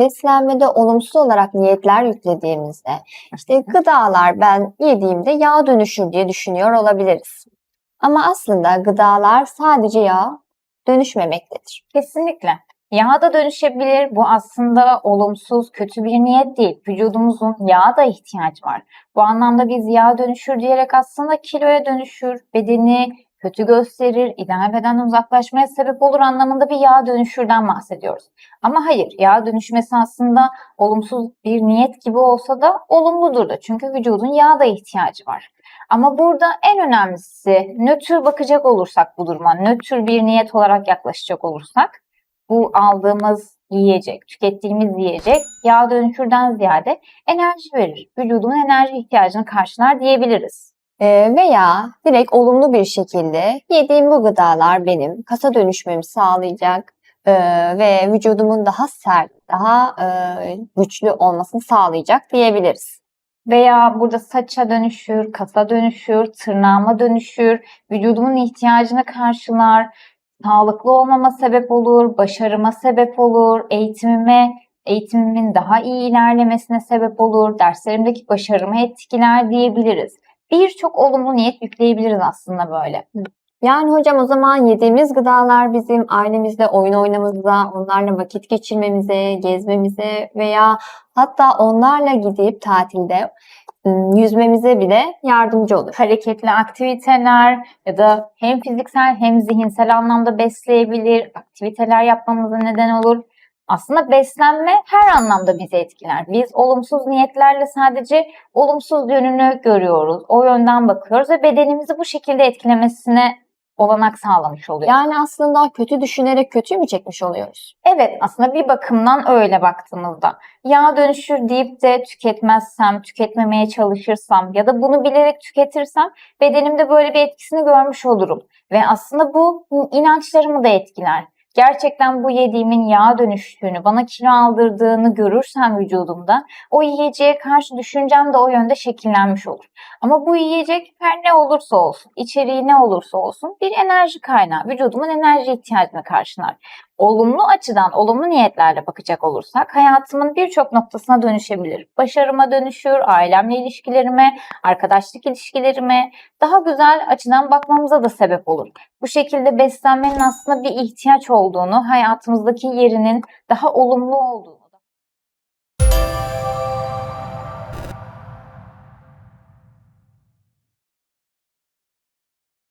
beslenmede olumsuz olarak niyetler yüklediğimizde işte gıdalar ben yediğimde yağ dönüşür diye düşünüyor olabiliriz. Ama aslında gıdalar sadece yağ dönüşmemektedir. Kesinlikle. Yağ da dönüşebilir. Bu aslında olumsuz, kötü bir niyet değil. Vücudumuzun yağa da ihtiyacı var. Bu anlamda biz yağ dönüşür diyerek aslında kiloya dönüşür, bedeni kötü gösterir, ideal bedenden uzaklaşmaya sebep olur anlamında bir yağ dönüşürden bahsediyoruz. Ama hayır, yağ dönüşmesi aslında olumsuz bir niyet gibi olsa da olumludur da. Çünkü vücudun yağa da ihtiyacı var. Ama burada en önemlisi nötr bakacak olursak bu duruma, nötr bir niyet olarak yaklaşacak olursak bu aldığımız yiyecek, tükettiğimiz yiyecek yağ dönüşürden ziyade enerji verir. Vücudumun enerji ihtiyacını karşılar diyebiliriz. Ee, veya direkt olumlu bir şekilde yediğim bu gıdalar benim kasa dönüşmemi sağlayacak ee, ve vücudumun daha sert, daha e, güçlü olmasını sağlayacak diyebiliriz. Veya burada saça dönüşür, kasa dönüşür, tırnağıma dönüşür, vücudumun ihtiyacını karşılar, sağlıklı olmama sebep olur, başarıma sebep olur, eğitimime, eğitimimin daha iyi ilerlemesine sebep olur, derslerimdeki başarımı etkiler diyebiliriz. Birçok olumlu niyet yükleyebiliriz aslında böyle. Yani hocam o zaman yediğimiz gıdalar bizim ailemizle oyun oynamamıza, onlarla vakit geçirmemize, gezmemize veya hatta onlarla gidip tatilde yüzmemize bile yardımcı olur. hareketli aktiviteler ya da hem fiziksel hem zihinsel anlamda besleyebilir, aktiviteler yapmamıza neden olur. Aslında beslenme her anlamda bizi etkiler. Biz olumsuz niyetlerle sadece olumsuz yönünü görüyoruz. O yönden bakıyoruz ve bedenimizi bu şekilde etkilemesine olanak sağlamış oluyor. Yani aslında kötü düşünerek kötüyü mü çekmiş oluyoruz? Evet aslında bir bakımdan öyle baktığımızda. Yağ dönüşür deyip de tüketmezsem, tüketmemeye çalışırsam ya da bunu bilerek tüketirsem bedenimde böyle bir etkisini görmüş olurum. Ve aslında bu inançlarımı da etkiler. Gerçekten bu yediğimin yağ dönüştüğünü, bana kilo aldırdığını görürsem vücudumda o yiyeceğe karşı düşüncem de o yönde şekillenmiş olur. Ama bu yiyecek her ne olursa olsun, içeriği ne olursa olsun bir enerji kaynağı. Vücudumun enerji ihtiyacını karşılar. Olumlu açıdan, olumlu niyetlerle bakacak olursak hayatımın birçok noktasına dönüşebilir. Başarıma dönüşür, ailemle ilişkilerime, arkadaşlık ilişkilerime daha güzel açıdan bakmamıza da sebep olur. Bu şekilde beslenmenin aslında bir ihtiyaç olduğunu, hayatımızdaki yerinin daha olumlu olduğunu